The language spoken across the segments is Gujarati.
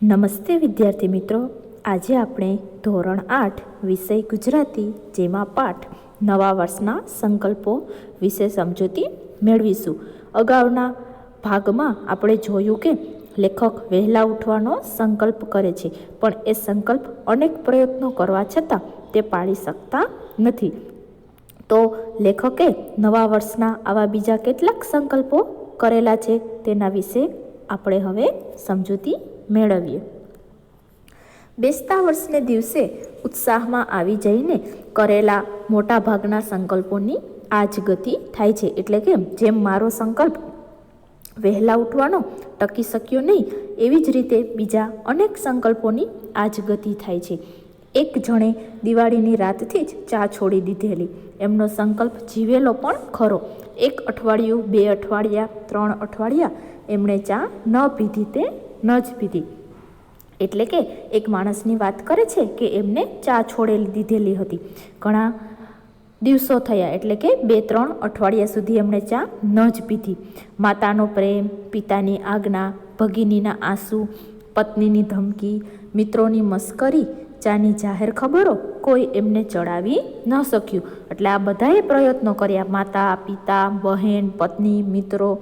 નમસ્તે વિદ્યાર્થી મિત્રો. આજે આપણે ધોરણ આઠ વિષય ગુજરાતી, જેમાં પાઠ નવા વર્ષના સંકલ્પો વિશે સમજૂતી મેળવીશું. અગાઉના ભાગમાં આપણે જોયું કે લેખક વહેલા ઉઠવાનો સંકલ્પ કરે છે, પણ એ સંકલ્પ અનેક પ્રયત્નો કરવા છતાં તે પાળી શકતા નથી. તો લેખકે નવા વર્ષના આવા બીજા કેટલાક સંકલ્પો કરેલા છે તેના વિશે આપણે હવે સમજૂતી મેળવીએ. બેસતા વર્ષને દિવસે ઉત્સાહમાં આવી જઈને કરેલા મોટા ભાગના સંકલ્પોની આજ ગતિ થાય છે. એટલે કે જેમ મારો સંકલ્પ વહેલા ઉઠવાનો ટકી શક્યો નહીં, એવી જ રીતે બીજા અનેક સંકલ્પોની આજ ગતિ થાય છે. એક જણે દિવાળીની રાતથી જ ચા છોડી દીધેલી. એમનો સંકલ્પ જીવેલો પણ ખરો. એક અઠવાડિયું, બે અઠવાડિયા, ત્રણ અઠવાડિયા એમણે ચા ન પીધી તે ન જ પીધી. એટલે કે એક માણસની વાત કરે છે કે એમને ચા છોડેલી દીધેલી હતી. ઘણા દિવસો થયા એટલે કે બે, ત્રણ અઠવાડિયા સુધી એમણે ચા ન જ પીધી. માતાનો પ્રેમ, પિતાની આજ્ઞા, ભગીનીના આંસુ, પત્નીની ધમકી, મિત્રોની મસ્કરી, ચાની જાહેર ખબરો કોઈ એમને ચડાવી ન શક્યું. એટલે આ બધાએ પ્રયત્નો કર્યા. માતા, પિતા, બહેન, પત્ની, મિત્રો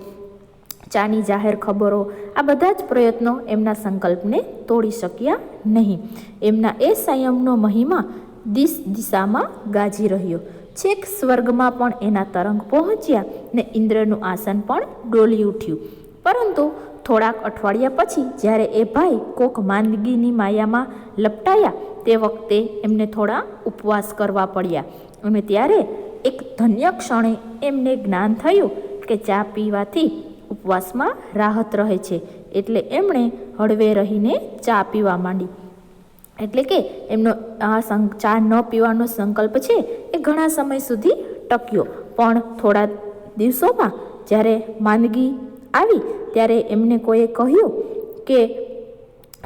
ચાની જાહેર ખબરો. આ બધા જ પ્રયત્નો એમના સંકલ્પને તોડી શક્યા નહીં. એમના એ સંયમનો મહિમા દિશ દિશામાં ગાજી રહ્યો. છેક સ્વર્ગમાં પણ એના તરંગ પહોંચ્યા ને ઇન્દ્રનું આસન પણ ડોલી ઉઠ્યું. પરંતુ થોડાક અઠવાડિયા પછી જ્યારે એ ભાઈ કોક માંદગીની માયામાં લપટાયા તે વખતે એમને થોડા ઉપવાસ કરવા પડ્યા. અને ત્યારે એક ધન્ય ક્ષણે એમને જ્ઞાન થયું કે ચા પીવાથી ઉપવાસમાં રાહત રહે છે. એટલે એમણે હળવે રહીને ચા પીવા માંડી. એટલે કે એમનો આ ચા ન પીવાનો સંકલ્પ છે એ ઘણા સમય સુધી ટક્યો. પણ થોડા દિવસોમાં જ્યારે માંદગી આવી ત્યારે એમને કોઈએ કહ્યું કે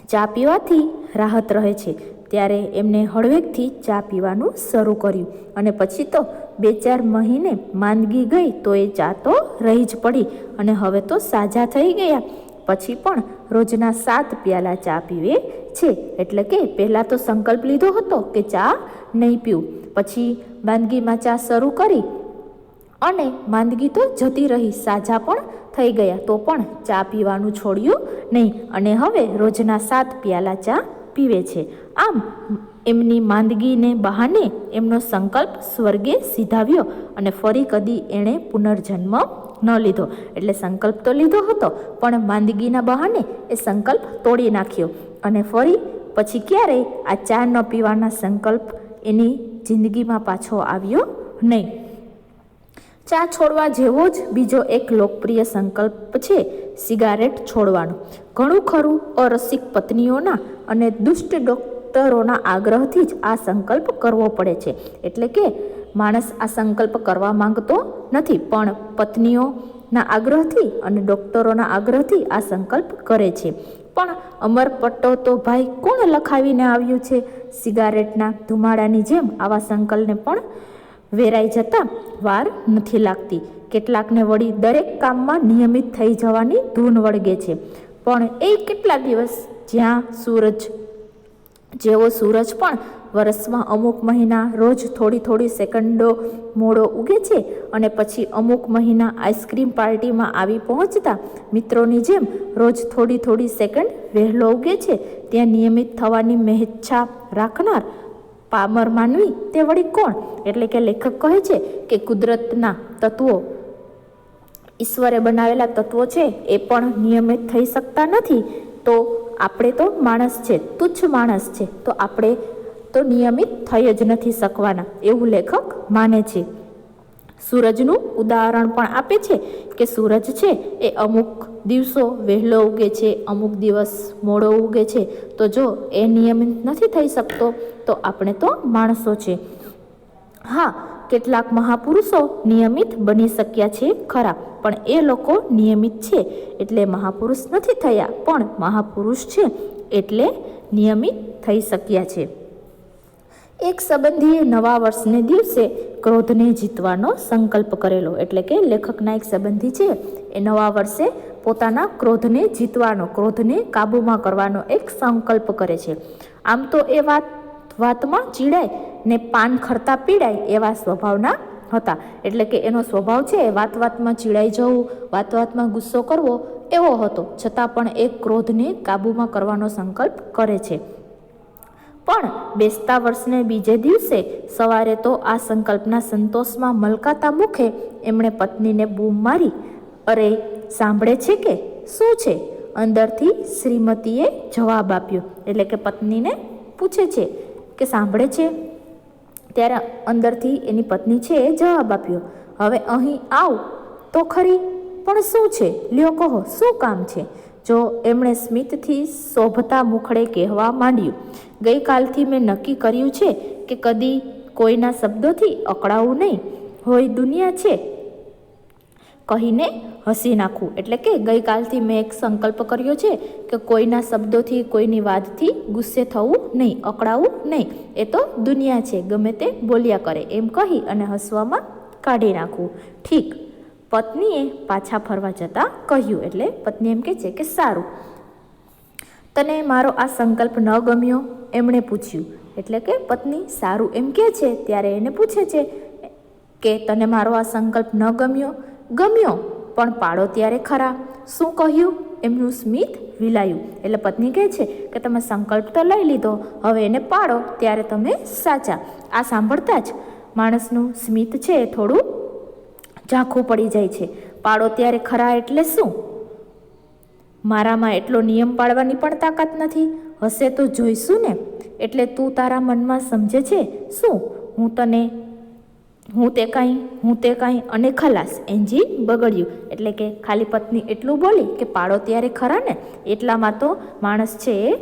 ચા પીવાથી રાહત રહે છે. ત્યારે એમને હળવેકથી ચા પીવાનું શરૂ કર્યું. અને પછી તો બે ચાર મહિને માંદગી ગઈ તો એ ચા તો રહી જ પડી અને હવે તો સાજા થઈ ગયા. પછી પણ રોજના સાત પ્યાલા ચા પીવે છે. એટલે કે પહેલાં તો સંકલ્પ લીધો હતો કે ચા નહીં પીવું. પછી માંદગીમાં ચા શરૂ કરી અને માંદગી તો જતી રહી, સાજા પણ થઈ ગયા. તો પણ ચા પીવાનું છોડ્યું નહીં અને હવે રોજના સાત પ્યાલા ચા પીવે છે. આમ એમની માંદગીને બહાને એમનો સંકલ્પ સ્વર્ગે સીધાવ્યો અને ફરી કદી એણે પુનર્જન્મ ન લીધો. એટલે સંકલ્પ તો લીધો હતો, પણ માંદગીના બહાને એ સંકલ્પ તોડી નાખ્યો. અને ફરી પછી ક્યારેય આ ચા ન પીવાના સંકલ્પ એની જિંદગીમાં પાછો આવ્યો નહીં. ચા છોડવા જેવો જ બીજો એક લોકપ્રિય સંકલ્પ છે સિગારેટ છોડવાનો. ઘણું ખરું અરસિક પત્નીઓના અને દુષ્ટ ડોક્ટરોના આગ્રહથી જ આ સંકલ્પ કરવો પડે છે. એટલે કે માણસ આ સંકલ્પ કરવા માંગતો નથી, પણ પત્નીઓના આગ્રહથી અને ડોક્ટરોના આગ્રહથી આ સંકલ્પ કરે છે. પણ અમર પટ્ટો તો ભાઈ કોણ લખાવીને આવ્યું છે? સિગારેટના ધુમાડાની જેમ આવા સંકલ્પને પણ વેરાઈ જતાં વાર નથી લાગતી. કેટલાકને વળી દરેક કામમાં નિયમિત થઈ જવાની ધૂન વળગે છે. પણ એ કેટલા દિવસ જ્યાં સૂરજ જેવો સૂરજ પણ વર્ષમાં અમુક મહિના રોજ થોડી થોડી સેકન્ડો મોડો ઉગે છે અને પછી અમુક મહિના આઈસ્ક્રીમ પાર્ટીમાં આવી પહોંચતા મિત્રોની જેમ રોજ થોડી થોડી સેકન્ડ વહેલો ઉગે છે. ત્યાં નિયમિત થવાની મહેચ્છા રાખનાર પામર માનવી તે વળી કોણ? એટલે કે લેખક કહે છે કે કુદરતના તત્વો ઈશ્વરે બનાવેલા તત્વો છે એ પણ નિયમિત થઈ શકતા નથી. તો આપણે તો માણસ છે, તુચ્છ માણસ છે, તો આપણે તો નિયમિત થઈ જ નથી શકવાના, એવું લેખક માને છે. સૂરજનું ઉદાહરણ પણ આપે છે કે સૂરજ છે એ અમુક દિવસો વહેલો ઉગે છે, અમુક દિવસ મોડો ઉગે છે, તો જો એ નિયમિત નથી થઈ શકતો, તો આપણે તો માણસો છે. હા કેટલાક મહાપુરુષો નિયમિત બની શક્યા છે ખરા, પણ એ લોકો નિયમિત છે. એટલે મહાપુરુષ નથી થયા, પણ મહાપુરુષ છે. એટલે નિયમિત થઈ શક્યા છે. એક સંબંધીએ નવા વર્ષને દિવસે ક્રોધને જીતવાનો સંકલ્પ કરેલો. એટલે કે લેખકના એક સંબંધી છે, એ નવા વર્ષે પોતાના ક્રોધને જીતવાનો, ક્રોધને કાબૂમાં કરવાનો એક સંકલ્પ કરે છે. આમ તો એ વાત વાતમાં ચીડાય ને પાન ખરતા પીડાય એવા સ્વભાવના હતા. એટલે કે એનો સ્વભાવ છે વાત વાતમાં ચીડાઈ જવું વાત વાતમાં ગુસ્સો કરવો એવો હતો. છતાં પણ એ ક્રોધને કાબૂમાં કરવાનો સંકલ્પ કરે છે. પણ બેસતા વર્ષને બીજે દિવસે સવારે તો આ સંકલ્પના સંતોષમાં મલકાતા મુખે એમણે પત્નીને બૂમ મારી, અરે, સાંભળે છે કે? શું છે? અંદરથી શ્રીમતીએ જવાબ આપ્યો. એટલે કે પત્નીને પૂછે છે કે સાંભળે છે? ત્યારે અંદરથી એની પત્ની છે એ જવાબ આપ્યો, હવે અહીં આવ. તો ખરી, પણ શું છે? લ્યો કહો, શું કામ છે? જો એમણે સ્મિતથી શોભતા મુખડે કહેવા માંડ્યું, ગઈકાલથી મેં નક્કી કર્યું છે કે કદી કોઈના શબ્દોથી અકળાવું નહીં. હોય દુનિયા છે કહીને હસી નાખવું એટલે કે ગઈકાલથી મેં એક સંકલ્પ કર્યો છે કે કોઈના શબ્દોથી, કોઈની વાતથી ગુસ્સે થવું નહીં, અકળાવું નહીં. એ તો દુનિયા છે, ગમે તે બોલ્યા કરે. એમ કહી અને હસવામાં કાઢી નાખવું ઠીક. પત્નીએ પાછા ફરવા જતાં કહ્યું. એટલે પત્ની એમ કહે છે કે સારું. તને મારો આ સંકલ્પ ન ગમ્યો? એમણે પૂછ્યું. એટલે કે પત્ની સારું એમ કહે છે, ત્યારે એને પૂછે છે કે તને મારો આ સંકલ્પ ન ગમ્યો? ગમ્યો. પણ પાડો ત્યારે ખરા. શું કહ્યું? એમનું સ્મિત વિલાયું. એટલે પત્ની કહે છે કે તમે સંકલ્પ તો લઈ લીધો. હવે એને પાડો. ત્યારે તમે સાચા. આ સાંભળતા જ માણસનું સ્મિત છે એ થોડું ઝાંખું પડી જાય છે. પાડો ત્યારે ખરા એટલે શું? મારામાં એટલો નિયમ પાળવાની પણ તાકાત નથી. હશે તો જોઈશું ને. એટલે તું તારા મનમાં સમજે છે. શું? હું તને હું તે કાંઈ, હું તે કાંઈ અને ખલાસ એન્જિન બગડ્યું. એટલે કે ખાલી પત્ની એટલું બોલી કે પાડો ત્યારે ખરા ને એટલામાં તો માણસ છે એ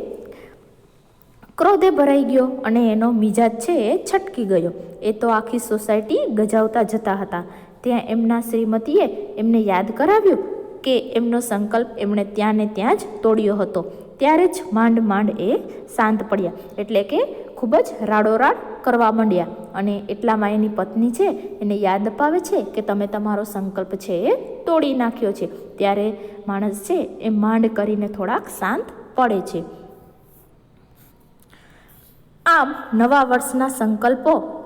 ક્રોધે ભરાઈ ગયો અને એનો મિજાજ છે એ છટકી ગયો. એ તો આખી સોસાયટી ગજાવતા જતા હતા. ત્યાં એમના શ્રીમતીએ એમને યાદ કરાવ્યું કે એમનો સંકલ્પ એમણે ત્યાં ને ત્યાં જ તોડ્યો હતો. ત્યારે જ માંડ માંડ એ શાંત પડ્યા. એટલે કે ખૂબ જ રાડોરાડ કરવા માંડ્યા. અને એટલામાં એની પત્ની છે, એને યાદ અપાવે છે કે તમે તમારો સંકલ્પ છે એ તોડી નાખ્યો છે. ત્યારે માણસ છે, એ માંડ કરીને થોડાક શાંત પડે છે. આમ નવા વર્ષના સંકલ્પો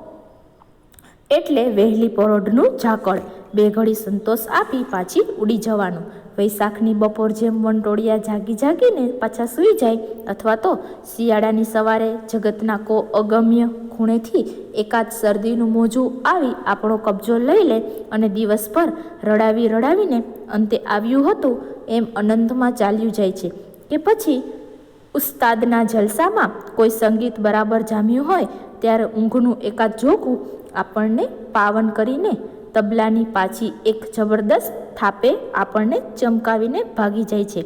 એટલે વહેલી પરોઢનું ઝાકળ. બે ઘડી સંતોષ આપી પાછી ઉડી જવાનું. વૈશાખની બપોર જેમ વંટોળિયા જાગી જાગીને પાછા સૂઈ જાય અથવા તો શિયાળાની સવારે જગતના કો અગમ્ય ખૂણેથી એકાદ શરદીનું મોજું આવી આપણો કબજો લઈ લે અને દિવસ પર રડાવી રડાવીને અંતે આવ્યું હતું એમ અનંતમાં ચાલ્યું જાય છે. કે પછી ઉસ્તાદના જલસામાં કોઈ સંગીત બરાબર જામ્યું હોય ત્યારે ઊંઘનું એકાદ જોગું આપણને પાવન કરીને તબલાની પાછી એક જબરદસ્ત થાપે આપણને ચમકાવીને ભાગી જાય છે.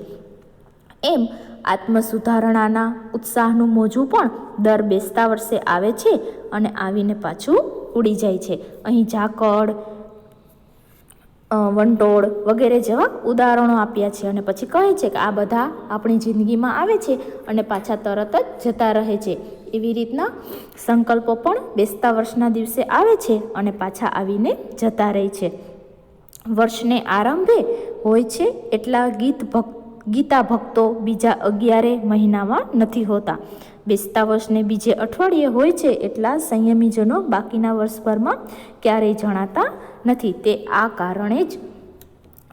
એમ આત્મસુધારણાના ઉત્સાહનું મોજું પણ દર બેસતા વર્ષે આવે છે અને આવીને પાછું ઉડી જાય છે. અહીં ઝાકળ વંટોળ વગેરે જેવા ઉદાહરણો આપ્યા છે અને પછી કહે છે કે આ બધા આપણી જિંદગીમાં આવે છે અને પાછા તરત જ જતા રહે છે. એવી રીતના સંકલ્પો પણ બેસતા વર્ષના દિવસે આવે છે અને પાછા આવીને જતા રહે છે. વર્ષને આરંભે હોય છે એટલા ગીત ભક્ત ગીતા ભક્તો બીજા અગિયારે મહિનામાં નથી હોતા. બેસતા વર્ષને બીજે અઠવાડિયે હોય છે એટલા સંયમીજનો બાકીના વર્ષભરમાં ક્યારેય જણાતા નથી. તે આ કારણે જ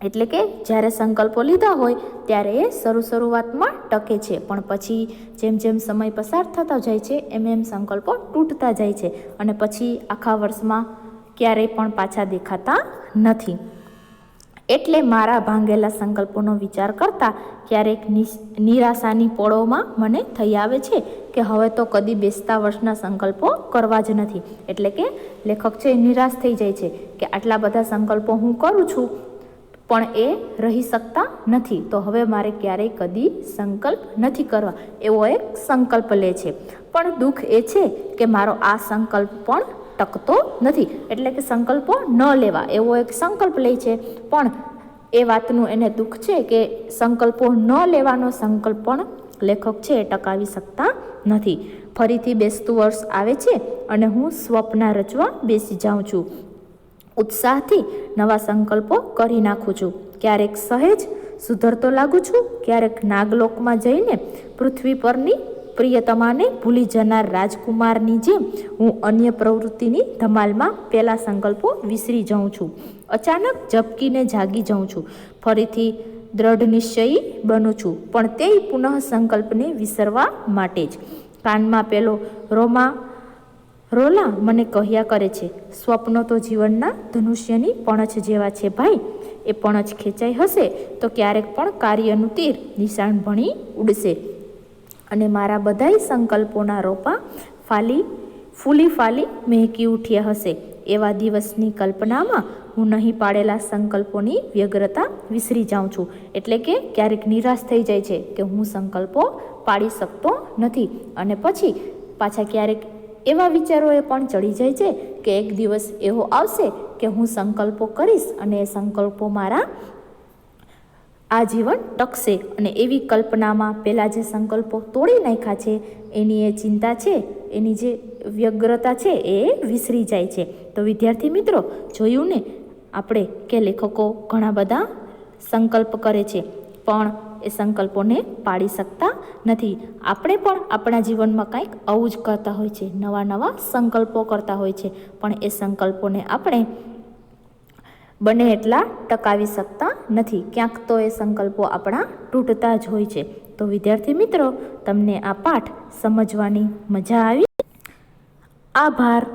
એટલે કે જ્યારે સંકલ્પો લીધા હોય, ત્યારે એ શરૂ શરૂઆતમાં ટકે છે. પણ પછી જેમ જેમ સમય પસાર થતો જાય છે, એમ એમ સંકલ્પો તૂટતા જાય છે અને પછી આખા વર્ષમાં ક્યારેય પણ પાછા દેખાતા નથી. એટલે મારા ભાંગેલા સંકલ્પોનો વિચાર કરતા ક્યારેક નિરાશાની પળોમાં મને થઈ આવે છે કે હવે તો કદી બેસતા વર્ષના સંકલ્પો કરવા જ નથી. એટલે કે લેખક છે નિરાશ થઈ જાય છે કે આટલા બધા સંકલ્પો હું કરું છું પણ એ રહી શકતા નથી. તો હવે મારે ક્યારેય કદી સંકલ્પ નથી કરવા. એવો એક સંકલ્પ લે છે. પણ દુઃખ એ છે કે મારો આ સંકલ્પ પણ ટકતો નથી. એટલે કે સંકલ્પો ન લેવા. એવો એક સંકલ્પ લે છે. પણ એ વાતનું એને દુઃખ છે કે સંકલ્પો ન લેવાનો સંકલ્પ પણ લેખક છે એ ટકાવી શકતા નથી. ફરીથી બેસતું વર્ષ આવે છે અને હું સ્વપ્ન રચવા બેસી જાઉં છું. ઉત્સાહથી નવા સંકલ્પો કરી નાખું છું. ક્યારેક સહેજ સુધરતો લાગુ છું, ક્યારેક નાગલોકમાં જઈને પૃથ્વી પરની પ્રિયતમાને ભૂલી જનાર રાજકુમારની જેમ હું અન્ય પ્રવૃત્તિની ધમાલમાં પહેલાં સંકલ્પો વિસરી જાઉં છું. અચાનક ઝબકીને જાગી જાઉં છું. ફરીથી દ્રઢ નિશ્ચયી બનું છું, પણ તે પુનઃ સંકલ્પને વિસરવા માટે જ. કાનમાં પેલો રોમા રોલા મને કહ્યા કરે છે, સ્વપ્નો તો જીવનના ધનુષ્યની પણછ જેવા છે ભાઈ, એ પણછ ખેંચાઈ હશે તો ક્યારેક પણ કાર્યનું તીર નિશાન ભણી ઉડશે. અને મારા બધાય સંકલ્પોના રોપા ફાલી, ફૂલી ફાલી મહેકી ઉઠ્યા હશે. એવા દિવસની કલ્પનામાં હું નહીં પાડેલા સંકલ્પોની વ્યગ્રતા વિસરી જાઉં છું. એટલે કે ક્યારેક નિરાશ થઈ જાય છે કે હું સંકલ્પો પાડી શકતો નથી. અને પછી પાછા ક્યારેક એવા વિચારોએ પણ ચડી જાય છે કે એક દિવસ એવો આવશે કે હું સંકલ્પો કરીશ અને એ સંકલ્પો મારા આજીવન ટકશે અને એવી કલ્પનામાં પહેલાં જે સંકલ્પો તોડી નાખ્યા છે, એની એ ચિંતા છે, એની જે વ્યગ્રતા છે એ વિસરી જાય છે. તો વિદ્યાર્થી મિત્રો, જોયું ને? આપણે કે લેખકો ઘણા બધા સંકલ્પ કરે છે. પણ એ સંકલ્પોને પાડી શકતા નથી. આપણે પણ આપણા જીવનમાં કંઈક આવું જ કરતા હોય છે, નવા નવા સંકલ્પો કરતા હોય છે. પણ એ સંકલ્પોને આપણે બને એટલા ટકાવી શકતા નથી. ક્યાંક તો એ સંકલ્પો આપણા તૂટતા જ હોય છે. તો વિદ્યાર્થી મિત્રો, તમને આ પાઠ સમજવાની મજા આવી? આભાર.